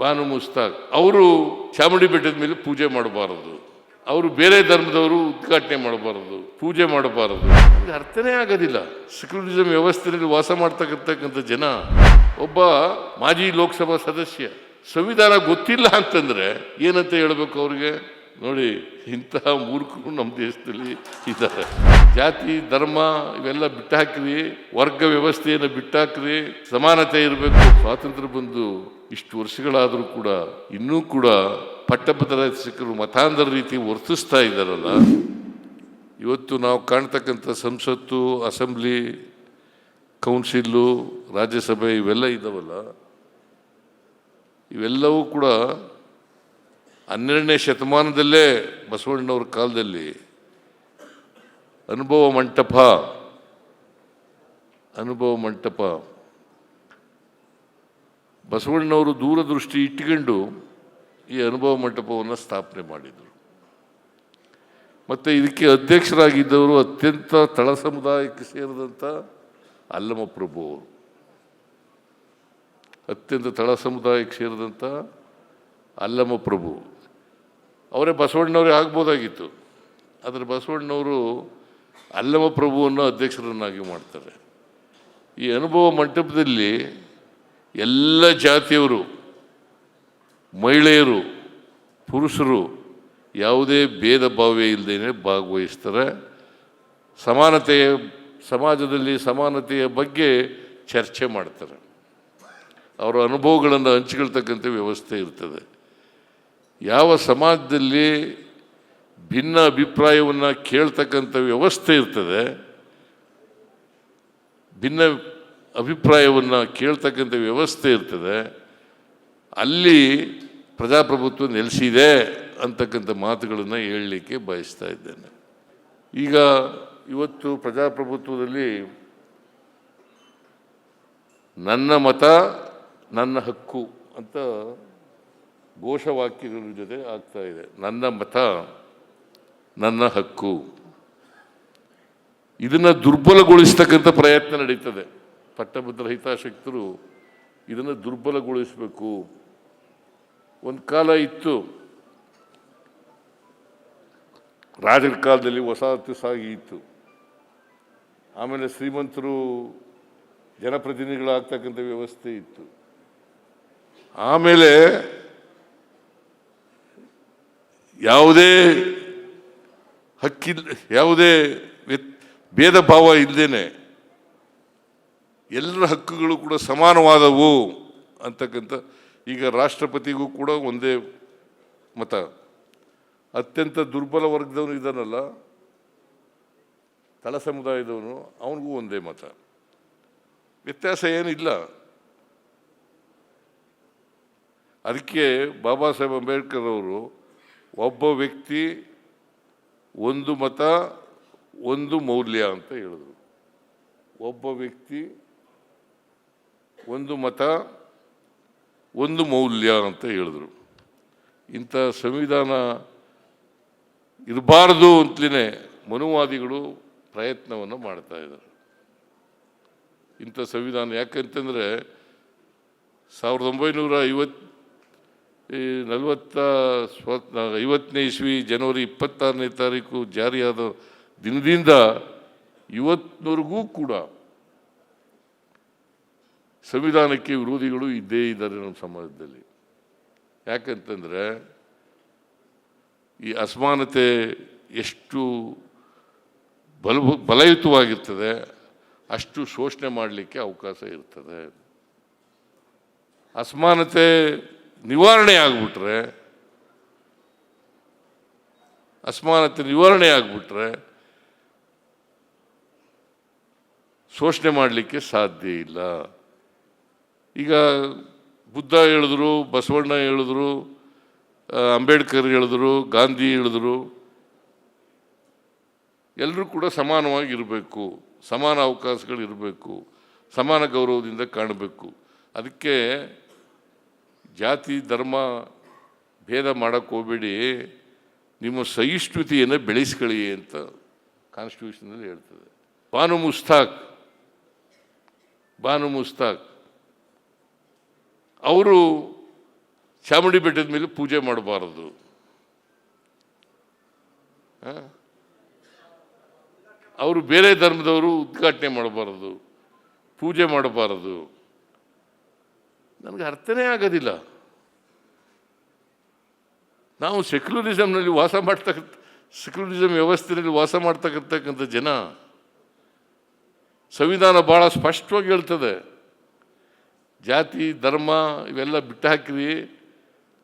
ಬಾನು ಮುಸ್ತಾಕ್, ಅವರು ಚಾಮುಂಡಿ ಬೆಟ್ಟದ ಮೇಲೆ ಪೂಜೆ ಮಾಡಬಾರದು. ಅವರು ಬೇರೆ ಧರ್ಮದವರು ಉದ್ಘಾಟನೆ ಮಾಡಬಾರದು, ಪೂಜೆ ಮಾಡಬಾರದು. ಅರ್ಥನೇ ಆಗೋದಿಲ್ಲ. ಸೆಕ್ಯುಲರಿಸಮ್ ವ್ಯವಸ್ಥೆಯಲ್ಲಿ ವಾಸ ಮಾಡ್ತಕ್ಕಂಥ ಜನ ಒಬ್ಬ ಮಾಜಿ ಲೋಕಸಭಾ ಸದಸ್ಯ. ಸಂವಿಧಾನ ಗೊತ್ತಿಲ್ಲ ಅಂತಂದ್ರೆ ಏನಂತ ಹೇಳಬೇಕು ಅವ್ರಿಗೆ? ನೋಡಿ ಇಂತಹ ಮೂರ್ಖರು ನಮ್ಮ ದೇಶದಲ್ಲಿ ಇದ್ದಾರೆ. ಜಾತಿ, ಧರ್ಮ, ಇವೆಲ್ಲ ಬಿಟ್ಟಾಕ್ರಿ, ವರ್ಗ ವ್ಯವಸ್ಥೆಯನ್ನು ಬಿಟ್ಟಾಕ್ರಿ, ಸಮಾನತೆ ಇರಬೇಕು. ಸ್ವಾತಂತ್ರ್ಯ ಬಂದು ಇಷ್ಟು ವರ್ಷಗಳಾದರೂ ಕೂಡ, ಇನ್ನೂ ಕೂಡ ಪಟ್ಟಭದ್ರ ಶಿಕ್ಷಕರು ಮತಾಂಧರ ರೀತಿ ವರ್ತಿಸ್ತಾ ಇದ್ದಾರಲ್ಲ, ಇವತ್ತು ನಾವು ಕಾಣ್ತಕ್ಕಂಥ ಸಂಸತ್ತು, ಅಸೆಂಬ್ಲಿ ಕೌನ್ಸಿಲ್ಲು ರಾಜ್ಯಸಭೆ ಇವೆಲ್ಲ ಇದ್ದಾವಲ್ಲ ಇವೆಲ್ಲವೂ ಕೂಡ ಹನ್ನೆರಡನೇ ಶತಮಾನದಲ್ಲೇ ಬಸವಣ್ಣವ್ರ ಕಾಲದಲ್ಲಿ ಅನುಭವ ಮಂಟಪ ಅನುಭವ ಮಂಟಪ. ಬಸವಣ್ಣವರು ದೂರದೃಷ್ಟಿ ಇಟ್ಕೊಂಡು ಈ ಅನುಭವ ಮಂಟಪವನ್ನು ಸ್ಥಾಪನೆ ಮಾಡಿದರು. ಮತ್ತು ಇದಕ್ಕೆ ಅಧ್ಯಕ್ಷರಾಗಿದ್ದವರು ಅತ್ಯಂತ ತಳ ಸಮುದಾಯಕ್ಕೆ ಸೇರಿದಂಥ ಅಲ್ಲಮ ಪ್ರಭು ಅವರು. ಅತ್ಯಂತ ತಳ ಸಮುದಾಯಕ್ಕೆ ಸೇರಿದಂಥ ಅಲ್ಲಮ ಪ್ರಭು. ಅವರೇ ಬಸವಣ್ಣವರೇ ಆಗ್ಬೋದಾಗಿತ್ತು. ಆದರೆ ಬಸವಣ್ಣವರು ಅಲ್ಲಮ ಪ್ರಭುವನ್ನು ಅಧ್ಯಕ್ಷರನ್ನಾಗಿ ಮಾಡ್ತಾರೆ. ಈ ಅನುಭವ ಮಂಟಪದಲ್ಲಿ ಎಲ್ಲ ಜಾತಿಯವರು, ಮಹಿಳೆಯರು, ಪುರುಷರು ಯಾವುದೇ ಭೇದ ಭಾವ ಇಲ್ಲದೇ ಭಾಗವಹಿಸ್ತಾರೆ. ಸಮಾನತೆಯ ಸಮಾಜದಲ್ಲಿ ಸಮಾನತೆಯ ಬಗ್ಗೆ ಚರ್ಚೆ ಮಾಡ್ತಾರೆ. ಅವರ ಅನುಭವಗಳನ್ನು ಹಂಚಿಕೊಳ್ತಕ್ಕಂಥ ವ್ಯವಸ್ಥೆ ಇರ್ತದೆ. ಯಾವ ಸಮಾಜದಲ್ಲಿ ಭಿನ್ನ ಅಭಿಪ್ರಾಯವನ್ನು ಕೇಳ್ತಕ್ಕಂಥ ವ್ಯವಸ್ಥೆ ಇರ್ತದೆ, ಭಿನ್ನ ಅಭಿಪ್ರಾಯವನ್ನು ಕೇಳ್ತಕ್ಕಂಥ ವ್ಯವಸ್ಥೆ ಇರ್ತದೆ, ಅಲ್ಲಿ ಪ್ರಜಾಪ್ರಭುತ್ವ ನೆಲೆಸಿದೆ ಅಂತಕ್ಕಂಥ ಮಾತುಗಳನ್ನು ಹೇಳಲಿಕ್ಕೆ ಬಯಸ್ತಾ ಇದ್ದೇನೆ. ಈಗ ಇವತ್ತು ಪ್ರಜಾಪ್ರಭುತ್ವದಲ್ಲಿ ನನ್ನ ಮತ, ನನ್ನ ಹಕ್ಕು ಅಂತ ಘೋಷವಾಕ್ಯಗಳ ಜೊತೆ ಆಗ್ತಾ ಇದೆ. ನನ್ನ ಮತ, ನನ್ನ ಹಕ್ಕು. ಇದನ್ನು ದುರ್ಬಲಗೊಳಿಸ್ತಕ್ಕಂಥ ಪ್ರಯತ್ನ ನಡೀತದೆ. ಪಟ್ಟಭದ್ರ ಹಿತಾಸಕ್ತರು ಇದನ್ನು ದುರ್ಬಲಗೊಳಿಸಬೇಕು. ಒಂದು ಕಾಲ ಇತ್ತು. ರಾಜರ ಕಾಲದಲ್ಲಿ ವಸಾಹತು ಸಾಗಿ ಇತ್ತು. ಆಮೇಲೆ ಶ್ರೀಮಂತರು ಜನಪ್ರತಿನಿಧಿಗಳಾಗ್ತಕ್ಕಂಥ ವ್ಯವಸ್ಥೆ ಇತ್ತು. ಆಮೇಲೆ ಯಾವುದೇ ಹಕ್ಕಿ ಯಾವುದೇ ಭೇದ ಭಾವ ಇಲ್ಲದೇನೆ ಎಲ್ಲರ ಹಕ್ಕುಗಳು ಕೂಡ ಸಮಾನವಾದವು ಅಂತಕ್ಕಂಥ ಈಗ ರಾಷ್ಟ್ರಪತಿಗೂ ಕೂಡ ಒಂದೇ ಮತ. ಅತ್ಯಂತ ದುರ್ಬಲ ವರ್ಗದವನು ಇದ್ದಾನಲ್ಲ ತಳ ಸಮುದಾಯದವನು, ಅವನಿಗೂ ಒಂದೇ ಮತ. ವ್ಯತ್ಯಾಸ ಏನಿಲ್ಲ. ಅದಕ್ಕೆ ಬಾಬಾ ಸಾಹೇಬ್ ಅಂಬೇಡ್ಕರ್ ಅವರು ಒಬ್ಬ ವ್ಯಕ್ತಿ ಒಂದು ಮತ, ಒಂದು ಮೌಲ್ಯ ಅಂತ ಹೇಳಿದ್ರು. ಒಬ್ಬ ವ್ಯಕ್ತಿ ಒಂದು ಮತ, ಒಂದು ಮೌಲ್ಯ ಅಂತ ಹೇಳಿದ್ರು. ಇಂಥ ಸಂವಿಧಾನ ಇರಬಾರ್ದು ಅಂತಲೇ ಮನುವಾದಿಗಳು ಪ್ರಯತ್ನವನ್ನು ಮಾಡ್ತಾ ಇದ್ದಾರೆ. ಇಂಥ ಸಂವಿಧಾನ ಯಾಕಂತಂದರೆ ಸಾವಿರದ ಒಂಬೈನೂರ ಐವತ್ತು ಈ ನಲವತ್ತ ಸ್ವ ಐವತ್ತನೇ ಇಸ್ವಿ ಜನವರಿ ಇಪ್ಪತ್ತಾರನೇ ತಾರೀಕು ಜಾರಿಯಾದ ದಿನದಿಂದ ಇವತ್ತಿನವರೆಗೂ ಕೂಡ ಸಂವಿಧಾನಕ್ಕೆ ವಿರೋಧಿಗಳು ಇದ್ದೇ ಇದ್ದಾರೆ ನಮ್ಮ ಸಮಾಜದಲ್ಲಿ. ಯಾಕಂತಂದರೆ ಈ ಅಸಮಾನತೆ ಎಷ್ಟು ಬಲ ಬಲಯುತವಾಗಿರ್ತದೆ, ಅಷ್ಟು ಶೋಷಣೆ ಮಾಡಲಿಕ್ಕೆ ಅವಕಾಶ ಇರ್ತದೆ. ಅಸಮಾನತೆ ನಿವಾರಣೆ ಆಗಿಬಿಟ್ರೆ, ಅಸಮಾನತೆ ನಿವಾರಣೆ ಆಗಿಬಿಟ್ರೆ ಶೋಷಣೆ ಮಾಡಲಿಕ್ಕೆ ಸಾಧ್ಯ ಇಲ್ಲ. ಈಗ ಬುದ್ಧ ಹೇಳಿದ್ರು, ಬಸವಣ್ಣ ಹೇಳಿದ್ರು ಅಂಬೇಡ್ಕರ್ ಹೇಳಿದ್ರು, ಗಾಂಧಿ ಹೇಳಿದ್ರು ಎಲ್ಲರೂ ಕೂಡ ಸಮಾನವಾಗಿ ಇರಬೇಕು ಸಮಾನ ಅವಕಾಶಗಳು ಇರಬೇಕು ಸಮಾನ ಗೌರವದಿಂದ ಕಾಣಬೇಕು. ಅದಕ್ಕೆ ಜಾತಿ, ಧರ್ಮ ಭೇದ ಮಾಡೋಕ್ಕೆ ಹೋಗಬೇಡಿ. ನಿಮ್ಮ ಸಹಿಷ್ಣುತೆಯನ್ನು ಬೆಳೆಸ್ಕೊಳ್ಳಿ ಅಂತ ಕಾನ್ಸ್ಟಿಟ್ಯೂಷನಲ್ಲಿ ಹೇಳ್ತದೆ. ಬಾನು ಮುಸ್ತಾಕ್ ಬಾನು ಮುಸ್ತಾಕ್. ಅವರು ಚಾಮುಂಡಿ ಬೆಟ್ಟದ ಮೇಲೆ ಪೂಜೆ ಮಾಡಬಾರದು. ಅವರು ಬೇರೆ ಧರ್ಮದವರು ಉದ್ಘಾಟನೆ ಮಾಡಬಾರದು. ಪೂಜೆ ಮಾಡಬಾರದು. ನನಗೆ ಅರ್ಥನೇ ಆಗೋದಿಲ್ಲ. ನಾವು ಸೆಕ್ಯುಲರಿಸಮ್ನಲ್ಲಿ ವಾಸ ಮಾಡ್ತಕ್ಕಂಥ ಸೆಕ್ಯುಲರಿಸಮ್ ವ್ಯವಸ್ಥೆಯಲ್ಲಿ ವಾಸ ಮಾಡ್ತಕ್ಕಂಥ ಜನ ಸಂವಿಧಾನ ಭಾಳ ಸ್ಪಷ್ಟವಾಗಿ ಹೇಳ್ತದೆ. ಜಾತಿ, ಧರ್ಮ ಇವೆಲ್ಲ ಬಿಟ್ಟಾಕ್ರಿ,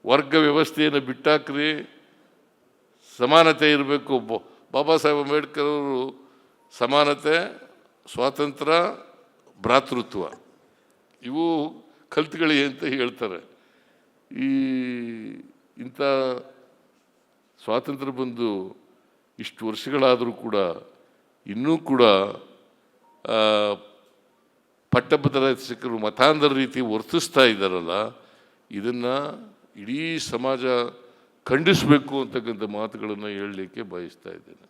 ವರ್ಗ ವ್ಯವಸ್ಥೆಯನ್ನು ಬಿಟ್ಟಾಕ್ರಿ, ಸಮಾನತೆ ಇರಬೇಕು. ಬಾಬಾ ಸಾಹೇಬ್ ಅಂಬೇಡ್ಕರ್ ಅವರು ಸಮಾನತೆ, ಸ್ವಾತಂತ್ರ್ಯ, ಭ್ರಾತೃತ್ವ. ಇವು ಕಲ್ತ್ಕೊಳ್ಳಿ ಅಂತ ಹೇಳ್ತಾರೆ. ಈ ಇಂಥ ಸ್ವಾತಂತ್ರ್ಯ ಬಂದು ಇಷ್ಟು ವರ್ಷಗಳಾದರೂ ಕೂಡ ಇನ್ನೂ ಕೂಡ ಪಟ್ಟಭದ್ರ ಶಿಕ್ಷಕರು ಮತಾಂಧರ ರೀತಿ ವರ್ತಿಸ್ತಾ ಇದ್ದಾರಲ್ಲ, ಇದನ್ನು ಇಡೀ ಸಮಾಜ ಖಂಡಿಸಬೇಕು ಅಂತಕ್ಕಂಥ ಮಾತುಗಳನ್ನು ಹೇಳಲಿಕ್ಕೆ ಬಯಸ್ತಾ ಇದ್ದೇನೆ.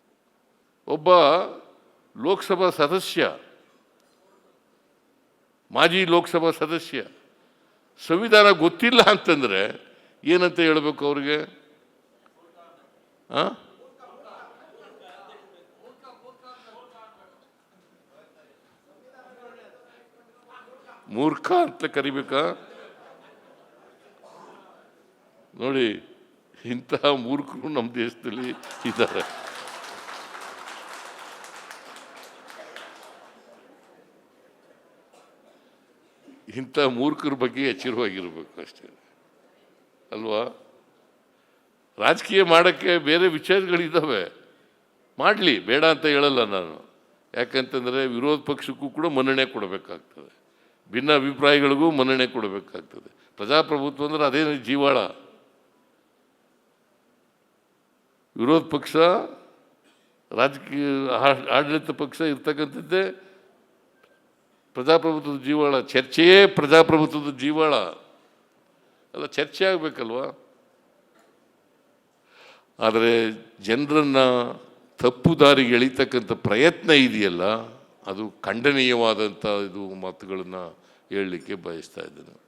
ಒಬ್ಬ ಲೋಕಸಭಾ ಸದಸ್ಯ, ಮಾಜಿ ಲೋಕಸಭಾ ಸದಸ್ಯ ಸಂವಿಧಾನ ಗೊತ್ತಿಲ್ಲ ಅಂತಂದರೆ ಏನಂತ ಹೇಳಬೇಕು ಅವ್ರಿಗೆ? ಹಾಂ ಮೂರ್ಖ ಅಂತ ಕರಿಬೇಕಾ? ನೋಡಿ, ಇಂತಹ ಮೂರ್ಖರು ನಮ್ಮ ದೇಶದಲ್ಲಿ ಇದ್ದಾರೆ. ಇಂಥ ಮೂರ್ಖರ ಬಗ್ಗೆ ಎಚ್ಚರವಾಗಿರ್ಬೇಕು ಅಷ್ಟೇ. ಅಲ್ವಾ? ರಾಜಕೀಯ ಮಾಡೋಕ್ಕೆ ಬೇರೆ ವಿಚಾರಗಳಿದ್ದಾವೆ ಮಾಡಲಿ, ಬೇಡ ಅಂತ ಹೇಳಲ್ಲ ನಾನು. ಯಾಕಂತಂದರೆ ವಿರೋಧ ಪಕ್ಷಕ್ಕೂ ಕೂಡ ಮನ್ನಣೆ ಕೊಡಬೇಕಾಗ್ತದೆ. ಭಿನ್ನ ಅಭಿಪ್ರಾಯಗಳಿಗೂ ಮನ್ನಣೆ ಕೊಡಬೇಕಾಗ್ತದೆ. ಪ್ರಜಾಪ್ರಭುತ್ವ ಅಂದ್ರೆ ಅದೇ ಜೀವಾಳ? ವಿರೋಧ ಪಕ್ಷ, ರಾಜಕೀಯ, ಆಡಳಿತ ಪಕ್ಷ ಇರ್ತಕ್ಕಂಥದ್ದೇ ಪ್ರಜಾಪ್ರಭುತ್ವದ ಜೀವಾಳ, ಚರ್ಚೆಯೇ ಪ್ರಜಾಪ್ರಭುತ್ವದ ಜೀವಾಳ. ಅಲ್ಲ ಚರ್ಚೆ ಆಗಬೇಕಲ್ವಾ? ಆದರೆ ಜನರನ್ನು ತಪ್ಪು ದಾರಿಗೆ ಎಳಿತಕ್ಕಂಥ ಪ್ರಯತ್ನ ಇದೆಯಲ್ಲ, ಅದು ಖಂಡನೀಯವಾದಂಥ ಇದು ಮಾತುಗಳನ್ನು ಹೇಳಲಿಕ್ಕೆ ಬಯಸ್ತಾ ಇದ್ದೇನೆ.